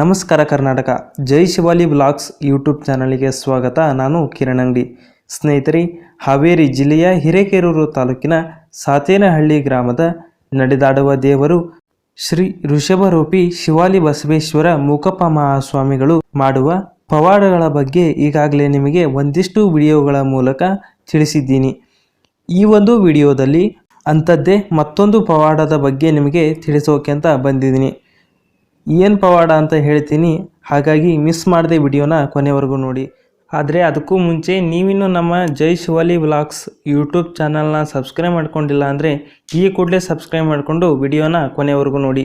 ನಮಸ್ಕಾರ Karnataka. Jai Shivali blogs YouTube ಚಾನಲಿಗೆ ಸ್ವಾಗತ. ನಾನು ಕಿರಣ್ ಅಂಗಡಿ. ಸ್ನೇಹಿತರೆ, ಹಾವೇರಿ ಜಿಲ್ಲೆಯ ಹಿರೇಕೆರೂರು ತಾಲೂಕಿನ ಸಾತೇನಹಳ್ಳಿ ಗ್ರಾಮದ ನಡೆದಾಡುವ ದೇವರು ಶ್ರೀ ಋಷಭರೂಪಿ ಶಿವಾಲಿ ಬಸವೇಶ್ವರ ಮೂಕಪ್ಪ ಮಹಾಸ್ವಾಮಿಗಳು ಮಾಡುವ ಪವಾಡಗಳ ಬಗ್ಗೆ ಈಗಾಗಲೇ ನಿಮಗೆ ಒಂದಿಷ್ಟು ವಿಡಿಯೋಗಳ ಮೂಲಕ ತಿಳಿಸಿದ್ದೀನಿ. ಈ ಒಂದು ವಿಡಿಯೋದಲ್ಲಿ ಅಂಥದ್ದೇ ಮತ್ತೊಂದು ಪವಾಡದ ಬಗ್ಗೆ ನಿಮಗೆ ತಿಳಿಸೋಕೆ ಅಂತ ಬಂದಿದ್ದೀನಿ. ಏನು ಪವಾಡ ಅಂತ ಹೇಳ್ತೀನಿ. ಹಾಗಾಗಿ ಮಿಸ್ ಮಾಡದೆ ವಿಡಿಯೋನ ಕೊನೆವರೆಗೂ ನೋಡಿ. ಆದರೆ ಅದಕ್ಕೂ ಮುಂಚೆ ನೀವಿನ್ನೂ ನಮ್ಮ ಜೈ ಶಿವಾಲಿ ವ್ಲಾಗ್ಸ್ ಯೂಟ್ಯೂಬ್ ಚಾನಲ್ನ ಸಬ್ಸ್ಕ್ರೈಬ್ ಮಾಡ್ಕೊಂಡಿಲ್ಲ ಅಂದರೆ ಈ ಕೂಡಲೇ ಸಬ್ಸ್ಕ್ರೈಬ್ ಮಾಡಿಕೊಂಡು ವಿಡಿಯೋನ ಕೊನೆವರೆಗೂ ನೋಡಿ.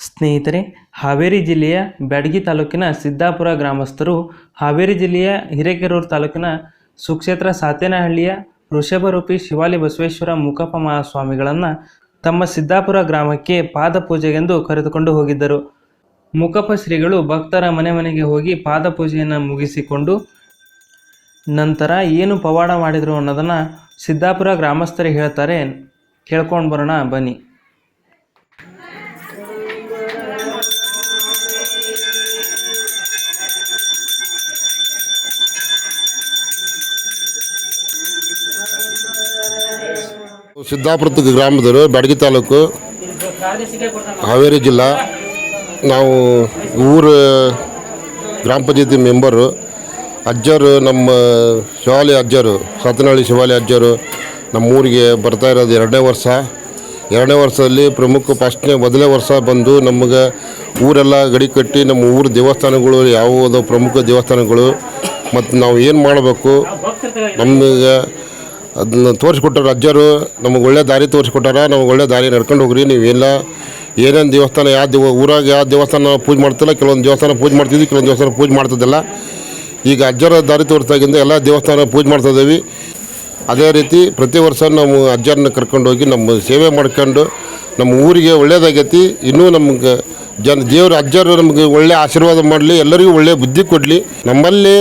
ಸ್ನೇಹಿತರೆ, ಹಾವೇರಿ ಜಿಲ್ಲೆಯ ಬ್ಯಾಡಗಿ ತಾಲೂಕಿನ ಸಿದ್ದಾಪುರ ಗ್ರಾಮಸ್ಥರು ಹಾವೇರಿ ಜಿಲ್ಲೆಯ ಹಿರೇಕೆರೂರು ತಾಲೂಕಿನ ಸುಕ್ಷೇತ್ರ ಸಾತೇನಹಳ್ಳಿಯ ವೃಷಭರೂಪಿ ಶಿವಾಲಿ ಬಸವೇಶ್ವರ ಮುಖಪ್ಪ ಮಹಾಸ್ವಾಮಿಗಳನ್ನು ತಮ್ಮ ಸಿದ್ದಾಪುರ ಗ್ರಾಮಕ್ಕೆ ಪಾದಪೂಜೆಗೆಂದು ಕರೆದುಕೊಂಡು ಹೋಗಿದ್ದರು. ಮುಖಪ್ಪ ಶ್ರೀಗಳು ಭಕ್ತರ ಮನೆ ಮನೆಗೆ ಹೋಗಿ ಪಾದಪೂಜೆಯನ್ನು ಮುಗಿಸಿಕೊಂಡು ನಂತರ ಏನು ಪವಾಡ ಮಾಡಿದರು ಅನ್ನೋದನ್ನು ಸಿದ್ದಾಪುರ ಗ್ರಾಮಸ್ಥರು ಹೇಳ್ತಾರೆ. ಕೇಳ್ಕೊಂಡು ಬರೋಣ ಬನ್ನಿ. ಸಿದ್ದಾಪುರ ಗ್ರಾಮದವರು, ಬ್ಯಾಡಗಿ ತಾಲೂಕು, ಹಾವೇರಿ ಜಿಲ್ಲಾ, ನಾವು ಊರು ಗ್ರಾಮ ಪಂಚಾಯತಿ ಮೆಂಬರು, ಅಜ್ಜರು, ನಮ್ಮ ಶಿವಾಲಿ ಅಜ್ಜರು ಸತನಹಳ್ಳಿ ಶಿವಾಲಿ ಅಜ್ಜರು, ನಮ್ಮ ಊರಿಗೆ ಬರ್ತಾ ಇರೋದು ಎರಡನೇ ವರ್ಷ. ಎರಡನೇ ವರ್ಷದಲ್ಲಿ ಪ್ರಮುಖ ಫಸ್ಟ್ನೇ ಮೊದಲನೇ ವರ್ಷ ಬಂದು ನಮಗೆ ಊರೆಲ್ಲ ಗಡಿ ಕಟ್ಟಿ, ನಮ್ಮ ಊರು ದೇವಸ್ಥಾನಗಳು ಯಾವುದೋ ಪ್ರಮುಖ ದೇವಸ್ಥಾನಗಳು, ಮತ್ತು ನಾವು ಏನು ಮಾಡಬೇಕು? ನಮಗೆ ಅದನ್ನ ತೋರಿಸ್ಕೊಟ್ಟಾರ ಅಜ್ಜರು, ನಮಗೆ ಒಳ್ಳೆ ದಾರಿ ತೋರಿಸ್ಕೊಟ್ಟಾರ, ನಮಗೆ ಒಳ್ಳೆ ದಾರಿ ನಡ್ಕೊಂಡು ಹೋಗ್ರಿ, ನೀವೆಲ್ಲ ಏನೇನು ದೇವಸ್ಥಾನ, ಯಾವ ದೇವ, ಊರಾಗ ಯಾವ ದೇವಸ್ಥಾನ ಪೂಜೆ ಮಾಡ್ತಿಲ್ಲ, ಕೆಲವೊಂದು ದೇವಸ್ಥಾನ ಪೂಜೆ ಮಾಡ್ತಿದ್ವಿ, ಕೆಲವೊಂದು ದೇವಸ್ಥಾನ ಪೂಜೆ ಮಾಡ್ತಿದ್ದಿಲ್ಲ. ಈಗ ಅಜ್ಜರ ದಾರಿ ತೋರಿಸ್ದಾಗಿಂದ ಎಲ್ಲ ದೇವಸ್ಥಾನ ಪೂಜೆ ಮಾಡ್ತಾ ಇದ್ದೀವಿ. ಅದೇ ರೀತಿ ಪ್ರತಿ ವರ್ಷ ನಾವು ಅಜ್ಜರನ್ನ ಕರ್ಕೊಂಡು ಹೋಗಿ ನಮ್ಮ ಸೇವೆ ಮಾಡ್ಕೊಂಡು ನಮ್ಮ ಊರಿಗೆ ಒಳ್ಳೇದಾಗೈತಿ. ಇನ್ನೂ ನಮ್ಗೆ ಜನ ದೇವರ ಅಜ್ಜರು ನಮಗೆ ಒಳ್ಳೆ ಆಶೀರ್ವಾದ ಮಾಡಲಿ, ಎಲ್ಲರಿಗೂ ಒಳ್ಳೆ ಬುದ್ಧಿ ಕೊಡಲಿ. ನಮ್ಮಲ್ಲಿ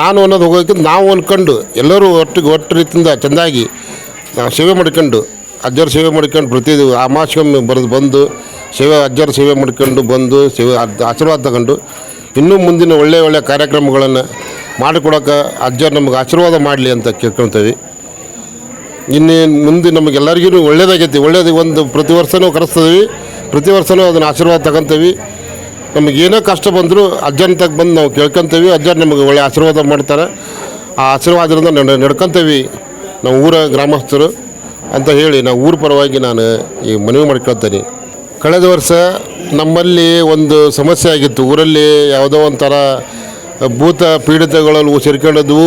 ನಾನು ಅನ್ನೋದು ಹೋಗೋಕ್ಕಿಂತ ನಾವು ಅಂದ್ಕೊಂಡು ಎಲ್ಲರೂ ಒಟ್ಟಿಗೆ ಒಟ್ಟು ರೀತಿಯಿಂದ ಚೆಂದಾಗಿ ನಾವು ಸೇವೆ ಮಾಡ್ಕೊಂಡು, ಅಜ್ಜರ ಸೇವೆ ಮಾಡ್ಕೊಂಡು ಪ್ರತಿ ಅಮಾಸ್ಯೊಮ್ಮೆ ಬರೆದು ಬಂದು, ಸೇವೆ ಅಜ್ಜರ ಸೇವೆ ಮಾಡ್ಕೊಂಡು ಬಂದು, ಸೇವೆ ಆಶೀರ್ವಾದ ತಗೊಂಡು, ಇನ್ನೂ ಮುಂದಿನ ಒಳ್ಳೆಯ ಒಳ್ಳೆಯ ಕಾರ್ಯಕ್ರಮಗಳನ್ನು ಮಾಡಿಕೊಡೋಕೆ ಅಜ್ಜರು ನಮಗೆ ಆಶೀರ್ವಾದ ಮಾಡಲಿ ಅಂತ ಕೇಳ್ಕೊಳ್ತೇವೆ. ಇನ್ನೇನು ಮುಂದೆ ನಮಗೆಲ್ಲರಿಗೂ ಒಳ್ಳೇದಾಗೈತಿ. ಒಳ್ಳೇದು ಒಂದು ಪ್ರತಿ ವರ್ಷವೂ ಕರೆಸ್ತೀವಿ. ಪ್ರತಿ ವರ್ಷವೂ ಅದನ್ನು ಆಶೀರ್ವಾದ ತಗೊಂತೀವಿ. ನಮಗೆ ಏನೋ ಕಷ್ಟ ಬಂದರೂ ಅಜ್ಜನ ತಗ ಬಂದು ನಾವು ಕೇಳ್ಕೊತೀವಿ. ಅಜ್ಜನ ನಮಗೆ ಒಳ್ಳೆ ಆಶೀರ್ವಾದ ಮಾಡ್ತಾರೆ. ಆ ಆಶೀರ್ವಾದದಿಂದ ನಡ್ ನಡ್ಕೊತೀವಿ ನಮ್ಮ ಊರ ಗ್ರಾಮಸ್ಥರು ಅಂತ ಹೇಳಿ ನಾವು ಊರ ಪರವಾಗಿ ನಾನು ಈ ಮನವಿ ಮಾಡ್ಕೊಳ್ತೇನೆ. ಕಳೆದ ವರ್ಷ ನಮ್ಮಲ್ಲಿ ಒಂದು ಸಮಸ್ಯೆ ಆಗಿತ್ತು. ಊರಲ್ಲಿ ಯಾವುದೋ ಒಂಥರ ಭೂತ ಪೀಡಿತಗಳಲ್ಲಿ ಸೇರ್ಕೊಂಡದ್ದು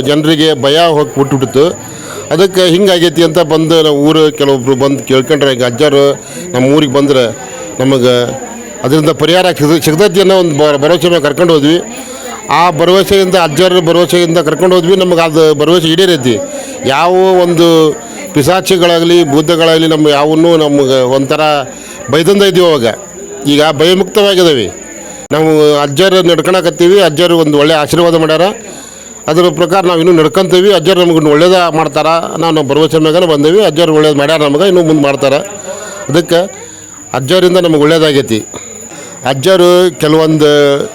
ಜನರಿಗೆ ಭಯ ಹೋಗಿ ಬಿಟ್ಬಿಟ್ಟಿತ್ತು. ಅದಕ್ಕೆ ಹಿಂಗಾಗೈತಿ ಅಂತ ಬಂದು ನಾವು ಊರು ಕೆಲವೊಬ್ರು ಬಂದು ಕೇಳ್ಕೊಂಡ್ರೆ ಈಗ ಅಜ್ಜರು ನಮ್ಮ ಊರಿಗೆ ಬಂದ್ರೆ ನಮಗೆ ಅದರಿಂದ ಪರಿಹಾರ ಸಿಗ್ ಸಿಗ್ತೈತಿ ಅನ್ನೋ ಒಂದು ಭರವಸೆ ಮೇಲೆ ಕರ್ಕೊಂಡು ಹೋದ್ವಿ. ಆ ಭರವಸೆಯಿಂದ ಅಜ್ಜರ ಭರವಸೆಯಿಂದ ಕರ್ಕೊಂಡು ಹೋದ್ವಿ, ನಮಗೆ ಅದು ಭರವಸೆ ಈಡೇರೈತಿ. ಯಾವ ಒಂದು ಪಿಸಾಚಿಗಳಾಗಲಿ ಬೂದಗಳಾಗಲಿ ನಮ್ಮ ಯಾವನ್ನೂ ನಮಗೆ ಒಂಥರ ಬೈದಂದ ಇದೀವಿ ಅವಾಗ. ಈಗ ಭಯಮುಕ್ತವಾಗಿದ್ದಾವೆ ನಾವು ಅಜ್ಜರು ನಡ್ಕೊಳಕತ್ತೀವಿ, ಅಜ್ಜರು ಒಂದು ಒಳ್ಳೆ ಆಶೀರ್ವಾದ ಮಾಡ್ಯಾರ. ಅದರ ಪ್ರಕಾರ ನಾವು ಇನ್ನೂ ನಡ್ಕೊಂತೀವಿ. ಅಜ್ಜರು ನಮಗೆ ಒಳ್ಳೇದ ಮಾಡ್ತಾರೆ. ನಾನು ಭರವಸೆ ಮ್ಯಾಗ ಬಂದೇವಿ. ಅಜ್ಜರು ಒಳ್ಳೇದು ಮಾಡ್ಯಾರ ನಮಗೆ, ಇನ್ನೂ ಮುಂದೆ ಮಾಡ್ತಾರೆ. ಅದಕ್ಕೆ ಅಜ್ಜರಿಂದ ನಮಗೆ ಒಳ್ಳೇದಾಗೈತಿ. ಅಜ್ಜರು ಕೆಲವೊಂದು,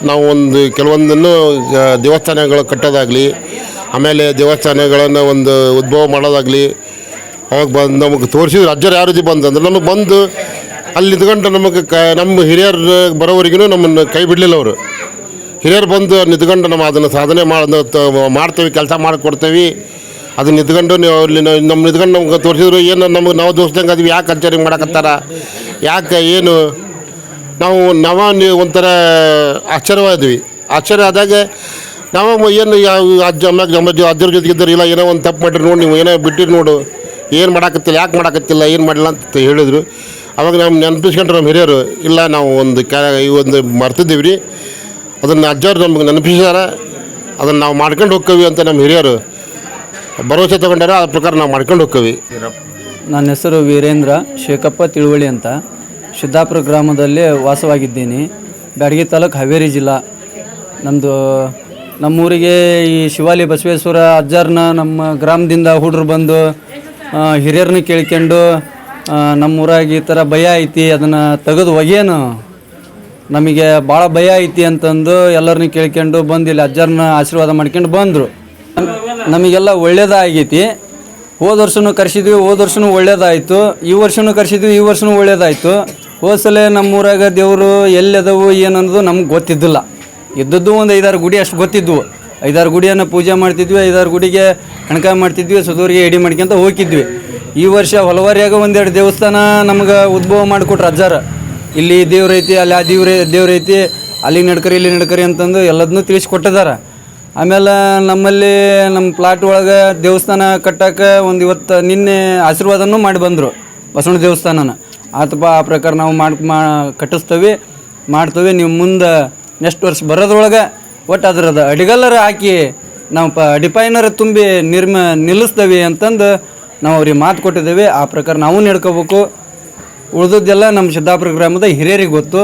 ನಾವು ಒಂದು ಕೆಲವೊಂದನ್ನು ದೇವಸ್ಥಾನಗಳು ಕಟ್ಟೋದಾಗಲಿ, ಆಮೇಲೆ ದೇವಸ್ಥಾನಗಳನ್ನು ಒಂದು ಉದ್ಭವ ಮಾಡೋದಾಗಲಿ, ಅವಾಗ ಬಂದು ನಮಗೆ ತೋರಿಸಿದ್ರು. ಅಜ್ಜರು ಯಾವ ರೀತಿ ಬಂದಂದ್ರೆ ನಮಗೆ ಬಂದು ಅಲ್ಲಿ ನಿಂತ್ಕೊಂಡು ನಮಗೆ ಕ ನಮ್ಮ ಹಿರಿಯರು ಬರೋವರೆಗೂ ನಮ್ಮನ್ನು ಕೈ ಬಿಡಲಿಲ್ಲ ಅವರು. ಹಿರಿಯರು ಬಂದು ನಿಂತ್ಕೊಂಡು ನಮ್ಮ ಅದನ್ನು ಸಾಧನೆ ಮಾಡಿ ಮಾಡ್ತೇವೆ, ಕೆಲಸ ಮಾಡಿಕೊಡ್ತೀವಿ. ಅದು ನಿಂತ್ಕೊಂಡು ನೀವು ಅಲ್ಲಿ ನಮ್ಮ ನಿಂತ್ಕೊಂಡು ನಮ್ಗೆ ತೋರಿಸಿದ್ರು, ಏನು ನಮಗೆ ನಾವು ದೋಸ್ತಂಗೆ ಅದು ಯಾಕೆ ಕಲ್ಚರಿಂಗ್ ಮಾಡಕತ್ತಾರ? ಯಾಕೆ ಏನು? ನಾವು ನಾವು ನೀವು ಒಂಥರ ಆಶ್ಚರ್ಯವಾದ್ವಿ ಆಶ್ಚರ್ಯ ಆದಾಗ ನಾವು ಏನು ಯಾವ ಅಜ್ಜ, ಅಮ್ಮ ನಮ್ಮ ಅಜ್ಜ, ಅಜ್ಜರ ಜೊತೆಗೆ ಇದ್ದರು ಇಲ್ಲ, ಏನೋ ಒಂದು ತಪ್ಪು ಮಾಡಿರಿ ನೋಡಿ, ನೀವು ಏನೋ ಬಿಟ್ಟಿರಿ ನೋಡು. ಏನು ಮಾಡಕತ್ತಿಲ್ಲ, ಯಾಕೆ ಮಾಡಕತ್ತಿಲ್ಲ, ಏನು ಮಾಡಿಲ್ಲ ಅಂತ ಹೇಳಿದರು. ಅವಾಗ ನಾವು ನೆನಪಿಸ್ಕೊಂಡ್ರೆ ನಮ್ಮ ಹಿರಿಯರು, ಇಲ್ಲ ನಾವು ಒಂದು ಕ್ಯಾ ಈ ಒಂದು ಮರ್ತಿದ್ದೀವಿ ರೀ ಅದನ್ನು ಅಜ್ಜರು ನಮಗೆ ನೆನಪಿಸಿದ್ದಾರೆ. ಅದನ್ನು ನಾವು ಮಾಡ್ಕೊಂಡು ಹೋಗ್ತೀವಿ ಅಂತ ನಮ್ಮ ಹಿರಿಯರು ಭರವಸೆ ತಗೊಂಡಾರೆ ಆ ಪ್ರಕಾರ ನಾವು ಮಾಡ್ಕೊಂಡು ಹೋಗ್ತೀವಿ. ನನ್ನ ಹೆಸರು ವೀರೇಂದ್ರ ಶೇಖಪ್ಪ ತಿಳುವಳಿ ಅಂತ. ಸಿದ್ದಾಪುರ ಗ್ರಾಮದಲ್ಲಿ ವಾಸವಾಗಿದ್ದೀನಿ. ಬ್ಯಾಡಗಿ ತಾಲೂಕು ಹಾವೇರಿ ಜಿಲ್ಲಾ. ನಮ್ಮದು ನಮ್ಮೂರಿಗೆ ಈ ಶಿವಾಲಿ ಬಸವೇಶ್ವರ ಅಜ್ಜಾರನ್ನ ನಮ್ಮ ಗ್ರಾಮದಿಂದ ಹುಡ್ರು ಬಂದು ಹಿರಿಯರನ್ನ ಕೇಳ್ಕೊಂಡು ನಮ್ಮೂರಾಗ ಈ ಥರ ಭಯ ಐತಿ, ಅದನ್ನು ತೆಗೆದು ಒಗೆಯೇನು. ನಮಗೆ ಭಾಳ ಭಯ ಐತಿ ಅಂತಂದು ಎಲ್ಲರನ್ನ ಕೇಳ್ಕೊಂಡು ಬಂದು ಇಲ್ಲಿ ಅಜ್ಜರನ್ನ ಆಶೀರ್ವಾದ ಮಾಡ್ಕೊಂಡು ಬಂದರು. ನಮಗೆಲ್ಲ ಒಳ್ಳೇದಾಗೈತಿ. ಹೋದ ವರ್ಷನೂ ಕರೆಸಿದ್ವಿ, ಹೋದ ವರ್ಷನೂ ಒಳ್ಳೇದಾಯಿತು. ಈ ವರ್ಷನೂ ಕರೆಸಿದ್ವಿ, ಈ ವರ್ಷನೂ ಒಳ್ಳೇದಾಯಿತು. ಹೋದ ಸಲ ನಮ್ಮೂರಾಗ ದೇವರು ಎಲ್ಲದವು ಏನನ್ನೋದು ನಮ್ಗೆ ಗೊತ್ತಿದ್ದಿಲ್ಲ. ಇದ್ದದ್ದು ಒಂದು ಐದಾರು ಗುಡಿ ಅಷ್ಟು ಗೊತ್ತಿದ್ವು. ಐದಾರು ಗುಡಿಯನ್ನು ಪೂಜೆ ಮಾಡ್ತಿದ್ವಿ, ಐದಾರು ಗುಡಿಗೆ ಕಣಕ ಮಾಡ್ತಿದ್ವಿ, ಸುದೂರಿಗೆ ಎಡಿ ಮಾಡ್ಕೊಂತ ಹೋಗಿದ್ವಿ. ಈ ವರ್ಷ ಹೊಲವಾರಿಯಾಗ ಒಂದೆರಡು ದೇವಸ್ಥಾನ ನಮ್ಗೆ ಉದ್ಭವ ಮಾಡಿಕೊಟ್ರು ಅಜ್ಜಾರ. ಇಲ್ಲಿ ದೇವ್ರ ಐತಿ, ಅಲ್ಲಿ ಆ ದೇವ್ರ ದೇವ್ರ ಐತಿ ಅಲ್ಲಿ ನಡ್ಕರಿ ಇಲ್ಲಿ ನಡ್ಕರಿ ಅಂತಂದು ಎಲ್ಲದನ್ನೂ ತಿಳಿಸ್ಕೊಟ್ಟಿದ್ದಾರೆ ಆಮೇಲೆ ನಮ್ಮಲ್ಲಿ ನಮ್ಮ ಪ್ಲಾಟ್ ಒಳಗೆ ದೇವಸ್ಥಾನ ಕಟ್ಟಕ್ಕೆ ಒಂದು ಇವತ್ತು ನಿನ್ನೆ ಆಶೀರ್ವಾದನೂ ಮಾಡಿ ಬಂದರು ಬಸವಣ್ಣ ದೇವಸ್ಥಾನನ. ಆತಪ್ಪ, ಆ ಪ್ರಕಾರ ನಾವು ಮಾಡಿ, ಮಾ, ಕಟ್ಟಿಸ್ತೇವೆ, ಮಾಡ್ತೇವೆ. ನೀವು ಮುಂದೆ ನೆಕ್ಸ್ಟ್ ವರ್ಷ ಬರೋದ್ರೊಳಗೆ ಒಟ್ಟು ಅದ್ರದ್ದು ಅಡಿಗಲ್ಲರ ಹಾಕಿ ನಾವು ಪ ಡಿಪೈನರ್ ತುಂಬಿ ನಿರ್ಮ, ನಿಲ್ಲಿಸ್ತೇವೆ ಅಂತಂದು ನಾವು ಅವ್ರಿಗೆ ಮಾತು ಕೊಟ್ಟಿದ್ದೇವೆ. ಆ ಪ್ರಕಾರ ನಾವು ನಡ್ಕೋಬೇಕು. ಉಳಿದದ್ದೆಲ್ಲ ನಮ್ಮ ಸಿದ್ದಾಪುರ ಗ್ರಾಮದ ಹಿರಿಯರಿಗೆ ಗೊತ್ತು.